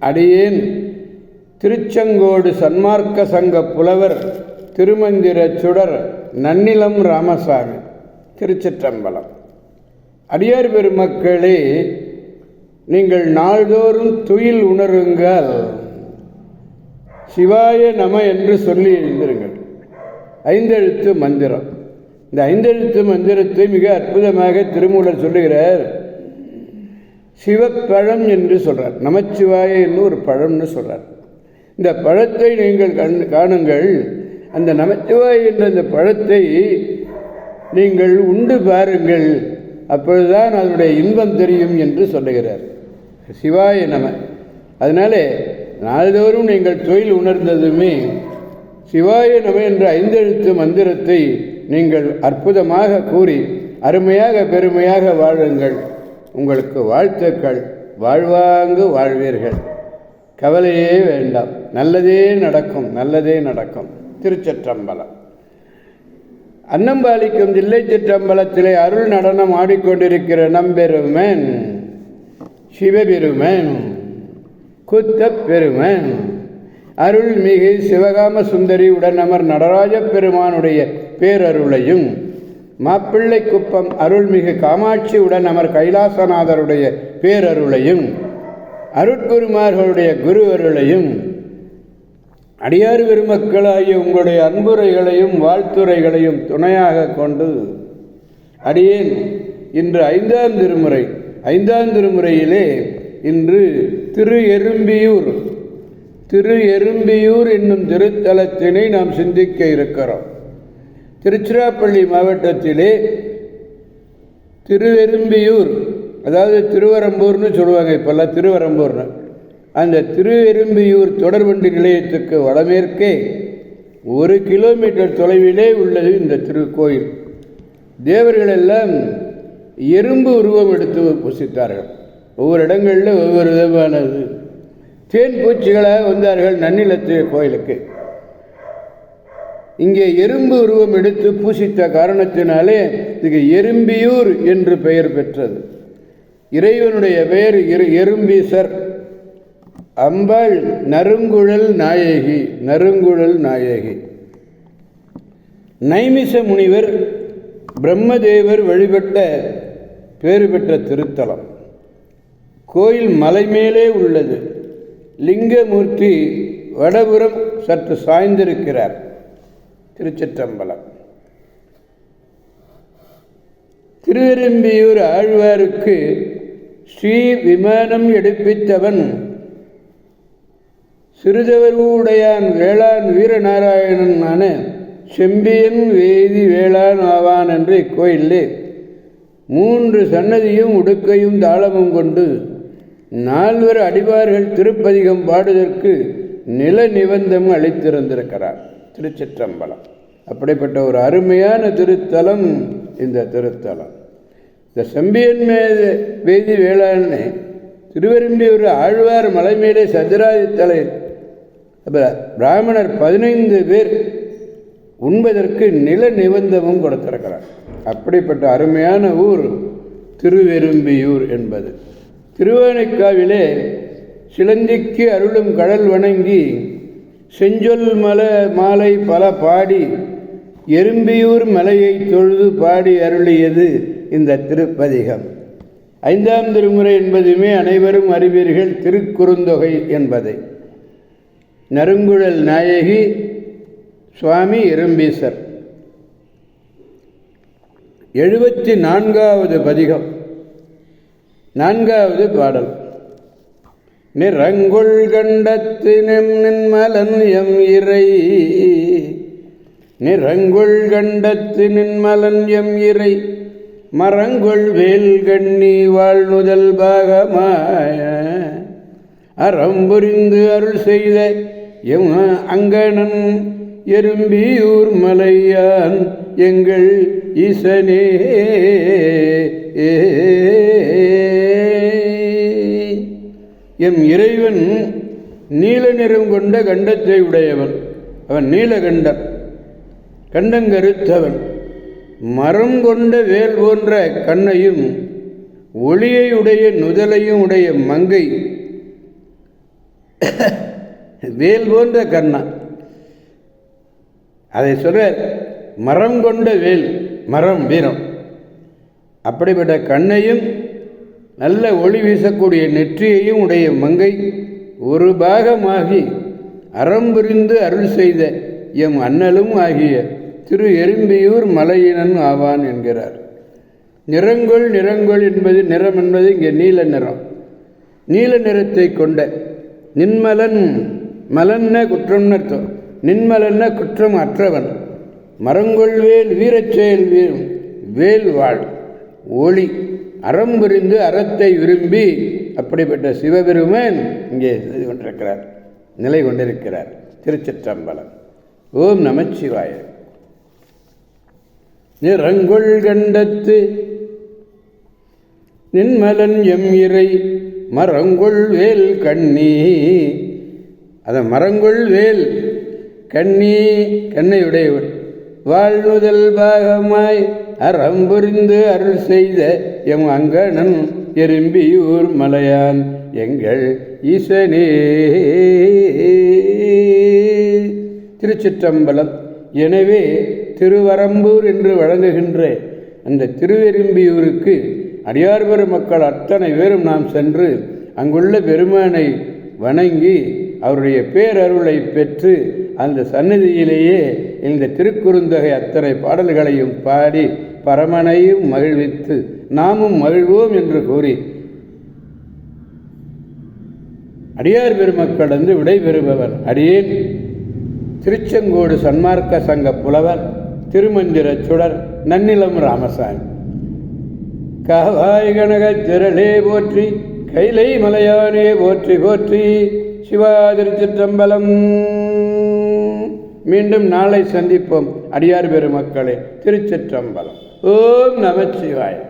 அடியேன். திருச்செங்கோடு சன்மார்க்க சங்க புலவர் திருமந்திர சுடர் நன்னிலம் ராமசாமி திருச்சிற்றம்பலம். அடியார் பெருமக்களே நீங்கள் நாள்தோறும் துயில் உணருங்கள். சிவாய நம என்று சொல்லி எழுந்திருங்கள். ஐந்தெழுத்து மந்திரம். இந்த ஐந்தெழுத்து மந்திரத்தை மிக அற்புதமாக திருமூலர் சொல்லுகிறார். சிவப்பழம் என்று சொல்கிறார் நமச்சிவாய என்று ஒரு பழம்னு சொல்கிறார் இந்த பழத்தை நீங்கள் கண் காணுங்கள். அந்த நமச்சிவாய் என்ற அந்த பழத்தை நீங்கள் உண்டு பாருங்கள். அப்பொழுதுதான் அதனுடைய இன்பம் தெரியும் என்று சொல்லுகிறார். சிவாய நம. அதனாலே நாள்தோறும் நீங்கள் தொழில் உணர்ந்ததுமே சிவாய நம என்ற ஐந்தெழுத்து மந்திரத்தை நீங்கள் அற்புதமாக கூறி அருமையாக பெருமையாக வாழுங்கள். உங்களுக்கு வாழ்த்துக்கள். வாழ்வாங்கு வாழ்வீர்கள். கவலையே வேண்டாம். நல்லதே நடக்கும். நல்லதே நடக்கும். திருச்சற்றம்பலம். அன்னம்பாலிக்கும் தில்லை சிற்றம்பலத்திலே அருள் நடனம் ஆடிக்கொண்டிருக்கிற நம்பெருமன் சிவபெருமன் குத்தப்பெருமன் அருள்மிகு சிவகாம சுந்தரி உடனமர் நடராஜ பெருமானுடைய பேரருளையும் மாப்பிள்ளை குப்பம் அருள்மிகு காமாட்சி உடன் அமர் கைலாசநாதருடைய பேரருளையும் அருட்குருமார்களுடைய குரு அருளையும் அடியார் பெருமக்களாகிய உங்களுடைய அன்புரைகளையும் வாழ்த்துரைகளையும் துணையாக கொண்டு அடியேன் இன்று ஐந்தாம் திருமுறை. ஐந்தாம் திருமுறையிலே இன்று திரு எறும்பியூர் திரு எறும்பியூர் என்னும் திருத்தலத்தினை நாம் சிந்திக்க இருக்கிறோம். திருச்சிராப்பள்ளி மாவட்டத்திலே திருவெரும்பியூர் அதாவது திருவரம்பூர்னு சொல்லுவாங்க இப்போல்லாம் திருவரம்பூர்னு. அந்த திருவெரும்பியூர் தொடர்வண்டி நிலையத்துக்கு வடமேற்கே ஒரு கிலோமீட்டர் தொலைவிலே உள்ளது இந்த திருக்கோயில். தேவர்கள் எல்லாம் எறும்பு உருவம் எடுத்து புசித்தார்கள். ஒவ்வொரு இடங்களில் ஒவ்வொரு விதமானது. தேன் பூச்சிகளாக வந்தார்கள் நன்னிலத்து கோயிலுக்கு. இங்கே எறும்பு உருவம் எடுத்து பூசித்த காரணத்தினாலே இதுக்கு எறும்பியூர் என்று பெயர் பெற்றது. இறைவனுடைய பெயர் இரு எறும்பீசர் அம்பாள் நறுங்குழல் நாயகி நறுங்குழல் நாயகி. நைமிச முனிவர் பிரம்மதேவர் வழிபட்ட பேறு பெற்ற திருத்தலம். கோயில் மலை மேலே உள்ளது. லிங்கமூர்த்தி வடபுறம் சற்று சாய்ந்திருக்கிறார். திருச்சிற்றம்பலம். திருவெரும்பியூர் ஆழ்வாருக்கு ஸ்ரீ விமானம் எடுப்பித்தவன் சிறுதவருடையான் வேளாண் வீரநாராயணனான செம்பியன் வேதி வேளாண் ஆவான் என்று இக்கோயிலே மூன்று சன்னதியும் உடுக்கையும் தாளமும் கொண்டு நால்வர் அடிவார்கள் திருப்பதிகம் பாடுவதற்கு நில நிபந்தம் அளித்திருந்திருக்கிறார். திருச்சிற்றம்பலம். அப்படிப்பட்ட ஒரு அருமையான திருத்தலம் இந்த திருத்தலம். இந்த செம்பியன் மேது வேதி வேளாண்மை திருவெரும்பியூர் ஆழ்வார் மலை மேலே சதுராதித்தலை அப்போ பிராமணர் பதினைந்து பேர் உண்பதற்கு நில நிபந்தமும் கொடுத்திருக்கிறார். அப்படிப்பட்ட அருமையான ஊர் திருவெரும்பியூர் என்பது. திருவானைக்காவிலே சிலந்திக்கு அருளும் கடல் வணங்கி செஞ்சொல் மல மாலை பல பாடி எறும்பியூர் மலையை தொழுது பாடி அருளியது இந்த திருப்பதிகம். ஐந்தாம் திருமுறை என்பதுமே அனைவரும் அறிவீர்கள் திருக்குறுந்தொகை என்பதை. நறுங்குழல் நாயகி சுவாமி எறும்பீசர். எழுபத்தி நான்காவது பதிகம். நான்காவது பாடல். நிறங்குள் கண்டத்து நின்மலன் எம் இறை நிறங்குள் கண்டத்து நின்மலன் எம் இறை மரங்குள் வேல் கண்ணி வாழ்நுதல் பாகமாய. அறம்புரிந்து அருள் செய்த எம் அங்கணன் எறும்பியூர் மலையான் எங்கள் ஈசனே. எம் இறைவன் நீல நிறம் கொண்ட கண்டத்தை உடையவன். அவன் நீலகண்டன். கண்டங்கருத்தவன் மரம் கொண்ட வேல் போன்ற கண்ணையும் ஒளியை உடைய நுதலையும் உடைய மங்கை. வேல் போன்ற கண்ணா. அதை சொல்ற மரம் கொண்ட வேல் மரம் வீரம். அப்படிப்பட்ட கண்ணையும் நல்ல ஒளி வீசக்கூடிய நெற்றியையும் உடைய மங்கை ஒரு பாகமாகி அறம் புரிந்து அருள் செய்த எம் அண்ணலும் ஆகிய திரு எறும்பியூர் மலையினன் ஆவான் என்கிறார். நிறங்கொள் நிறங்கொள் என்பது நிறம் என்பது இங்கே நீல நிறம். நீல நிறத்தை கொண்ட நின்மலன் மலன்ன குற்றம்னு அர்த்தம் நின்மலன்ன குற்றம் அற்றவன். மரங்கொள்வேல் வீரச்செயல் வீர் வேல் வாழ். ஒளி அறம் புரிந்து அறத்தை விரும்பி அப்படிப்பட்ட சிவபெருமன் இங்கே இது கொண்டிருக்கிறார். நிலை கொண்டிருக்கிறார். திருச்சிற்றம்பலம். ஓம் நமச்சிவாய. நிறங்கொள் கண்டத்து. நின்மலன் எம் இறை மரங்கொள் வேல் கண்ணி. அத மரங்கொள் வேல் கண்ணி கண்ணையுடையவன். வாழ்நுதல் பாகமாய் அறம்புரிந்து அருள் செய்த எம் அங்கணன் எறும்பியூர் மலையான் எங்கள் ஈசனே. திருச்சிற்றம்பலம். எனவே திருவரம்பூர் என்று வழங்குகின்ற அந்த திருவெரும்பியூருக்கு அடியார்பெரு மக்கள் அத்தனை பேரும் நாம் சென்று அங்குள்ள பெருமானை வணங்கி அவருடைய பேரருளை பெற்று அந்த சந்நிதியிலேயே இந்த திருக்குறுந்தொகை அத்தனை பாடல்களையும் பாடி பரமனையும் மகிழ்வித்து நாமும் மகிழ்வோம் என்று கூறி அடியார் பெருமக்கள் வந்து விடைபெறுபவர். அடியேன் திருச்செங்கோடு சன்மார்க்க சங்க புலவர். திருமந்திர சுடர் நன்னிலம் ராமசாமி. காவாய் கனக திரளே போற்றி கைலை மலையானே போற்றி போற்றி சிவாதிருச்சிற்றம்பலம் மீண்டும் நாளை சந்திப்போம் அடியார் பெருமக்களே திருச்சிற்றம்பலம். ஓம் நமச்சிவாயம்.